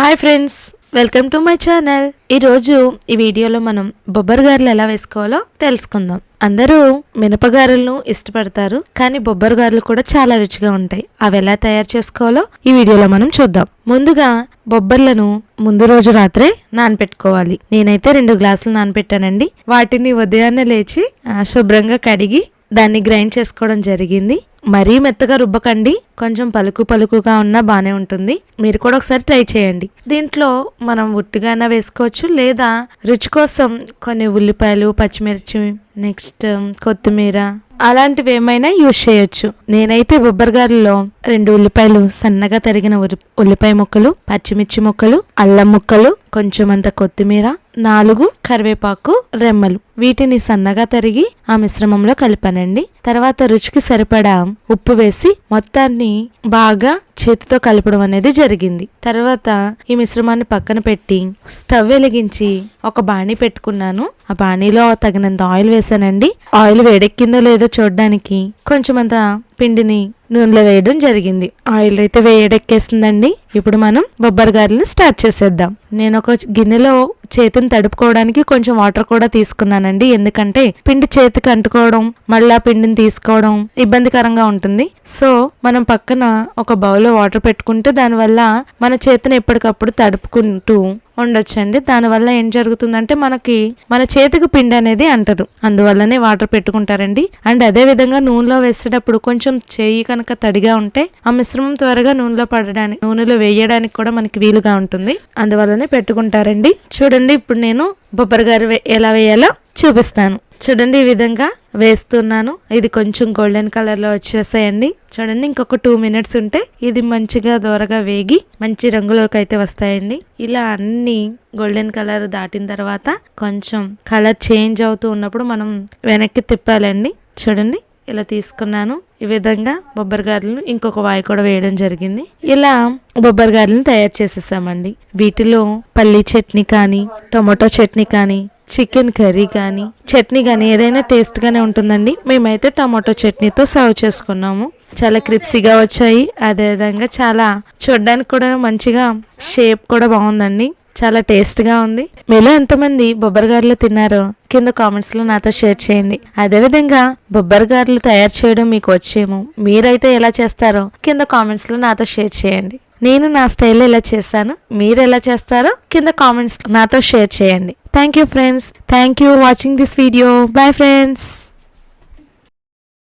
Hi friends welcome to my channel. ఈరోజు ఈ వీడియోలో మనం బొబ్బరి గారెలు ఎలా వేసుకోవాలో తెలుసుకుందాం. అందరూ మినపగారెలను ఇష్టపడతారు కానీ బొబ్బరి గారెలు కూడా చాలా రుచిగా ఉంటాయి. అవి ఎలా తయారు చేసుకోవాలో ఈ వీడియోలో మనం చూద్దాం. ముందుగా బొబ్బర్లను ముందు రోజు రాత్రే నానపెట్టుకోవాలి. నేనైతే రెండు గ్లాసులు నానపెట్టానండి. వాటిని ఉదయాన్నే లేచి శుభ్రంగా కడిగి దాన్ని గ్రైండ్ చేసుకోవడం జరిగింది. మరీ మెత్తగా రుబ్బకండి. కొంచెం పలుకు పలుకుగా ఉన్నా బాగానే ఉంటుంది. మీరు కూడా ఒకసారి ట్రై చేయండి. దీంట్లో మనం ఉట్టిగానే వేసుకోవచ్చు లేదా రుచి కోసం కొన్ని ఉల్లిపాయలు పచ్చిమిర్చి నెక్స్ట్ కొత్తిమీర అలాంటివి ఏమైనా యూజ్ చేయొచ్చు. నేనైతే బొబ్బరిగారులో రెండు ఉల్లిపాయలు సన్నగా తరిగిన ఉల్లి- ఉల్లిపాయ ముక్కలు పచ్చిమిర్చి ముక్కలు అల్లం ముక్కలు కొంచెం అంత కొత్తిమీర నాలుగు కరివేపాకు రెమ్మలు. వీటిని సన్నగా తరిగి ఆ మిశ్రమంలో కలిపానండి. తర్వాత రుచికి సరిపడా ఉప్పు వేసి మొత్తాన్ని బాగా చేతితో కలపడం అనేది జరిగింది. తర్వాత ఈ మిశ్రమాన్ని పక్కన పెట్టి స్టవ్ వెలిగించి ఒక బాణీ పెట్టుకున్నాను. ఆ బాణీలో తగినంత ఆయిల్ వేసానండి. ఆయిల్ వేడెక్కిందో లేదో చూడడానికి కొంచెం అంత పిండిని నూనెలో వేయడం జరిగింది. ఆయిల్ అయితే వేయడెక్కేసిందండి. ఇప్పుడు మనం బొబ్బరి గారెలను స్టార్ట్ చేసేద్దాం. నేను ఒక గిన్నెలో చేతిని తడుపుకోవడానికి కొంచెం వాటర్ కూడా తీసుకున్నానండి. ఎందుకంటే పిండి చేతికి అంటుకోవడం మళ్ళా పిండిని తీసుకోవడం ఇబ్బందికరంగా ఉంటుంది. సో మనం పక్కన ఒక బౌల్లో వాటర్ పెట్టుకుంటే దానివల్ల మన చేతిని ఎప్పటికప్పుడు తడుపుకుంటూ ఉండొచ్చండి. దానివల్ల ఏం జరుగుతుందంటే మనకి మన చేతికి పిండి అనేది అంటదు. అందువల్లనే వాటర్ పెట్టుకుంటారండి. అండ్ అదే విధంగా నూనెలో వేసేటప్పుడు కొంచెం చేయి కనుక తడిగా ఉంటే ఆ మిశ్రమం త్వరగా నూనెలో పడడానికి నూనెలో వేయడానికి కూడా మనకి వీలుగా ఉంటుంది. అందువల్లనే పెట్టుకుంటారండి. చూడండి. ఇప్పుడు నేను బొబ్బరి గారు వే- ఎలా వేయాలో చూపిస్తాను. చూడండి ఈ విధంగా వేస్తున్నాను. ఇది కొంచెం గోల్డెన్ కలర్లో వచ్చేసాయండి. చూడండి ఇంకొక టూ మినిట్స్ ఉంటే ఇది మంచిగా దోరగా వేగి మంచి రంగులోకి అయితే వస్తాయండి. ఇలా అన్ని గోల్డెన్ కలర్ దాటిన తర్వాత కొంచెం కలర్ చేంజ్ అవుతూ ఉన్నప్పుడు మనం వెనక్కి తిప్పాలండి. చూడండి ఇలా తీసుకున్నాను. ఈ విధంగా బొబ్బరి గారెలను ఇంకొక వాయి కూడా వేయడం జరిగింది. ఇలా బొబ్బరి గారెలను తయారు చేసేసామండి. వీటిలో పల్లీ చట్నీ కానీ టొమాటో చట్నీ కానీ చికెన్ కర్రీ కానీ చట్నీ కానీ ఏదైనా టేస్ట్ గానే ఉంటుందండి. మేమైతే టమాటో చట్నీతో సర్వ్ చేసుకున్నాము. చాలా క్రిప్సీగా వచ్చాయి. అదేవిధంగా చాలా చూడడానికి కూడా మంచిగా షేప్ కూడా బాగుందండి. చాలా టేస్ట్గా ఉంది. మీలో ఎంతమంది బొబ్బరిగారులు తిన్నారో కింద కామెంట్స్లో నాతో షేర్ చేయండి. అదేవిధంగా బొబ్బరిగారులు తయారు చేయడం మీకు వచ్చేమో మీరైతే ఎలా చేస్తారో కింద కామెంట్స్లో నాతో షేర్ చేయండి. నేను నా స్టైల్లో ఎలా చేశాను మీరు ఎలా చేస్తారో కింద కామెంట్స్ నాతో షేర్ చేయండి. Thank you friends. Thank you watching this video. Bye friends.